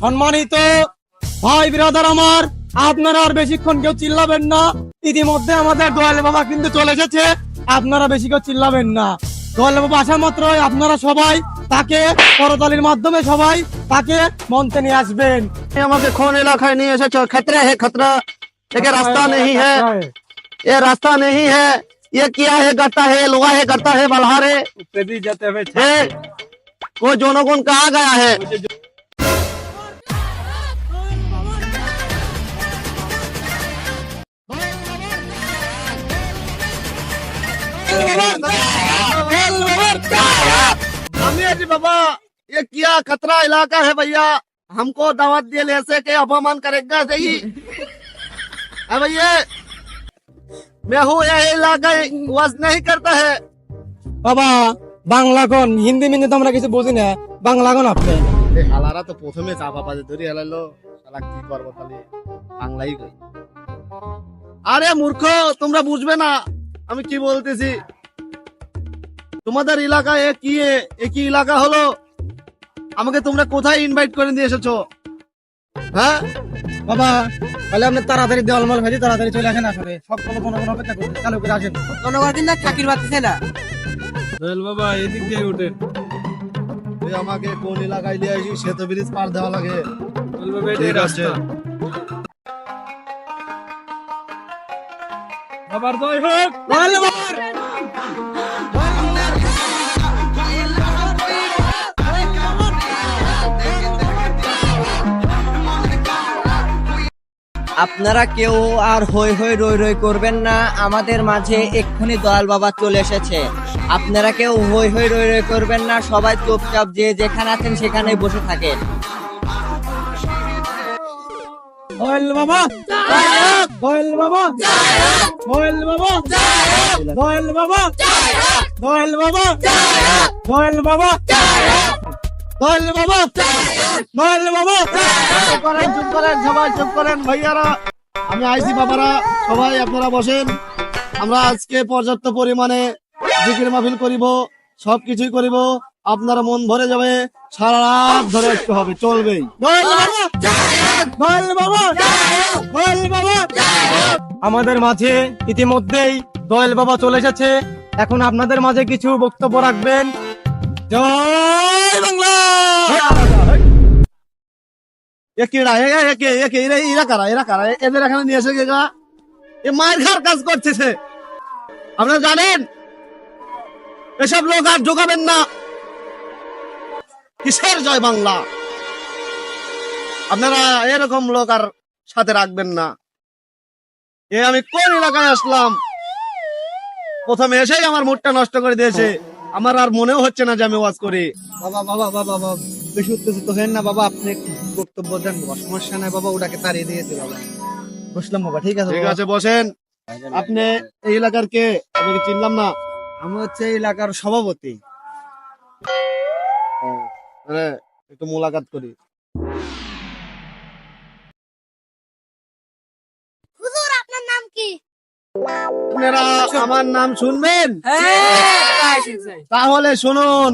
সম্মানিত ভাই বিরাদার আমার আপনারা আর বেশিক্ষণ কেউ চিল্লাবেন না ইতিমধ্যে আমাদের দোয়াল বাবা কিন্তু চলে এসেছে আপনারা বেশি কেউ চিল্লাবেন না দোয়াল বাবা আসা মাত্রই আপনারা সবাই তাকে করতালির মাধ্যমে সবাই তাকে মঞ্চে নিয়ে আসবেন ये আমাকে কোন এলাকায় নিয়ে এসেছো खतरा है खतरा लेकिन रास्ता नहीं है ये रास्ता नहीं है ये क्या है गट्टा है लोहा है गट्टा है बल्हार वो जनगण कहाँ गया है। जी बाबा ये क्या खतरा इलाका है भैया। हमको दावत दिए ले से के अपमान करेगा सही। है भैया मैं हूँ यह इलाका वज नहीं करता है। বাবা বাংলা কোন হিন্দি মিন্দি তো আমরা কিছু বুঝি না বাংলা কোন আপনি হালারা তো প্রথমে চাপা পাতে ধরে হেলালো শালা কি করব তাহলে? বাংলাই কই? আরে মূর্খ তোমরা বুঝবে না আমি কি বলতেছি? তোমাদের এলাকায় কি এ এ এলাকা হলো? আমাকে তোমরা কোথায় ইনভাইট করে দিয়ে এসেছ? হ্যাঁ? বাবা তাহলে আপনি তাড়াতাড়ি দেওয়াল মাল ভেজে তাড়াতাড়ি চলে আসেন আসলে। সব কোনো কোনো কোনো অপেক্ষা করতে চালু করে আসেন। জনগণ কিন্তু চাকরির বাতিছে না। দয়াল বাবা এদিক দিয়ে ওঠেন তুই আমাকে কোন এলাকায় দিয়ে আসি সেতু ব্রিজ পার দেওয়া লাগে। দয়াল বাবা এটাই রাস্তা। বাবার জয় হোক। বাবার আপনারা কেউ আর হই হই রই রই করবেন না, আমাদের মাঝে এক্ষুনি দয়াল বাবা চলে এসেছে। আপনারা কেউ হই হই রই রই করবেন না, সবাই চুপচাপ যে যেখানে আছেন সেখানে বসে থাকেন। বাবা! বাবা! বাবা! বাবা! বাবা! বল বাবা। বল বাবা। চুপ করেন চুপ করেন সবাই চুপ করেন ভাইয়ারা। আমি আইসি বাবারা সবাই আপনারা বসেন। আমরা আজকে পর্যাপ্ত পরিমাণে জিকির মাহফিল করিব সবকিছুই করিব। আপনারা মন ভরে যাবে সারা রাত ধরে একটু হবে চলবেই। বল বাবা। বল বাবা। বল বাবা। আমাদের মাঝে ইতিমধ্যেই দয়াল বাবা চলে এসেছে। এখন আপনাদের মাঝে কিছু বক্তব্য রাখবেন। জয় বাংলা! এ এরা কারা? এরা কারা? এদের এখানে নিয়ে এসে গেগা এ মায়ের ঘর কাজ করতেছে আপনারা জানেন? এসব লোক আর ঢোকাবেন না। কিসের জয় বাংলা? আপনারা এরকম লোক আর সাথে রাখবেন না। এ, আমি কোন এলাকায় আসলাম? প্রথমে এসেই আমার মুডটা নষ্ট করে দিয়েছে। আমার আর মনেও হচ্ছে না যে আমি ওয়াজ করি। বাবা বাবা বাবা বাবা বেশি উত্তেজিত হেন না বাবা আপনি একটু বক্তব্য দেন বাবা সমস্যা নাই বাবা ওটাকে তাড়িয়ে দিয়েছে বাবা। বুঝলাম বাবা ঠিক আছে ঠিক আছে বসেন। আপনি এই এলাকার কে? আমি কি চিনলাম না? আমি হচ্ছে এই এলাকার সভাপতি। একটু মোলাকাত করি। আপনার নাম কি? আপনারা আমার নাম শুনবেন? তাহলে শুনুন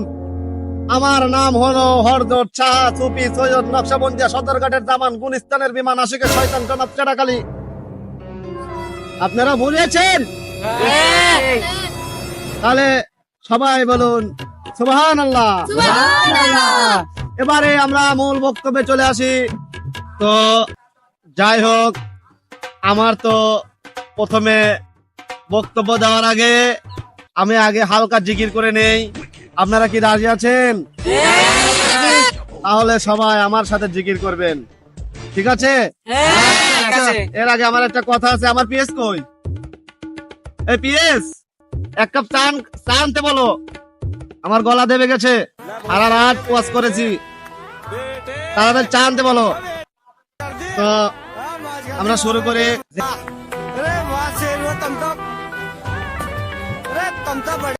আমার নাম হলো হরদর শাহ সুফি সৈয়দ নকশাবন্দিয়া সদরঘাটের জামান গুলিস্তানের বিমান আশিকের শয়তান জনাব চেরাকালী। আপনারা বুঝেছেন তাহলে সবাই বলুন সুবহান আল্লাহ এবারে আমরা মূল বক্তব্যে চলে আসি। তো যাই হোক আমার তো প্রথমে বক্তব্য দেওয়ার আগে আমি আগে হালকা জিকির করে নেই। আপনারা কি রাজি আছেন? তাহলে সবাই আমার সাথে জিকির করবেন। ঠিক আছে? এর আগে আমার একটা কথা আছে। আমার পিএস কই? এই পিএস এক কাপ চা আন- চা আনতে বলো। আমার গলা দেবে গেছে। সারা রাত ওয়াজ করেছি। তাড়াতাড়ি চা আনতে বলো। তো আমরা শুরু করে। तुमचा